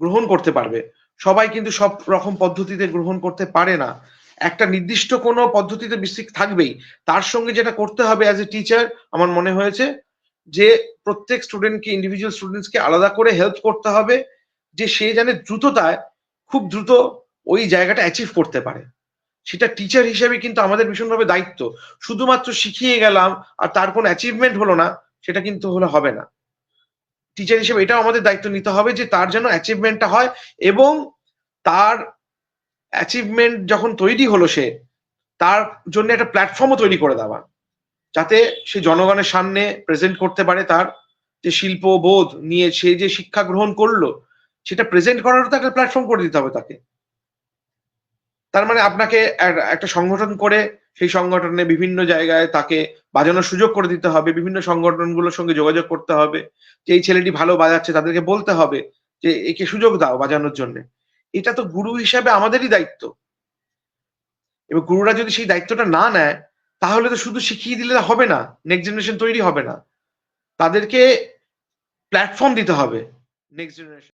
গ্রহণ করতে পারবে। সবাই কিন্তু সব রকম পদ্ধতিতে গ্রহণ করতে পারে না। একটা নির্দিষ্ট কোনো পদ্ধতিতে বেসিক থাকবেই। তার সঙ্গে যেটা করতে হবে অ্যাজ এ টিচার আমার মনে হয়েছে, যে প্রত্যেক স্টুডেন্টকে ইন্ডিভিজুয়াল স্টুডেন্টসকে আলাদা করে হেল্প করতে হবে, যে সে জানে দ্রুততায়, খুব দ্রুত ওই জায়গাটা অ্যাচিভ করতে পারে। সেটা টিচার হিসেবে কিন্তু আমাদের ভীষণভাবে দায়িত্ব। শুধুমাত্র শিখিয়ে গেলাম আর তার কোনো অ্যাচিভমেন্ট হলো না, সেটা কিন্তু হলে হবে না। টিচার হিসেবে এটাও আমাদের দায়িত্ব নিতে হবে যে তার যেন অ্যাচিভমেন্টটা হয় এবং তার অ্যাচিভমেন্ট যখন তৈরি হলো সে, তার জন্য একটা প্ল্যাটফর্মও তৈরি করে দেওয়া। যাতে সে জনগণের সামনে প্রেজেন্ট করতে পারে তার যে শিল্প বোধ নিয়ে সে যে শিক্ষা গ্রহণ করল, সেটা প্রেজেন্ট করারও তো একটা প্ল্যাটফর্ম করে দিতে হবে তাকে। তার মানে আপনাকে একটা সংগঠন করে সেই সংগঠনে বিভিন্ন জায়গায় তাকে বাজানোর সুযোগ করে দিতে হবে, বিভিন্ন সংগঠনগুলোর সঙ্গে যোগাযোগ করতে হবে, যে এই ছেলেটি ভালো বাজাচ্ছে তাদেরকে বলতে হবে যে একে সুযোগ দাও বাজানোর জন্য। এটা তো গুরু হিসাবে আমাদেরই দায়িত্ব। এবার গুরুরা যদি সেই দায়িত্বটা না নেয়, তাহলে তো শুধু শিখিয়ে দিলে হবে না নেক্সট জেনারেশন তৈরি হবে না। তাদেরকে প্ল্যাটফর্ম দিতে হবে নেক্সট জেনারেশন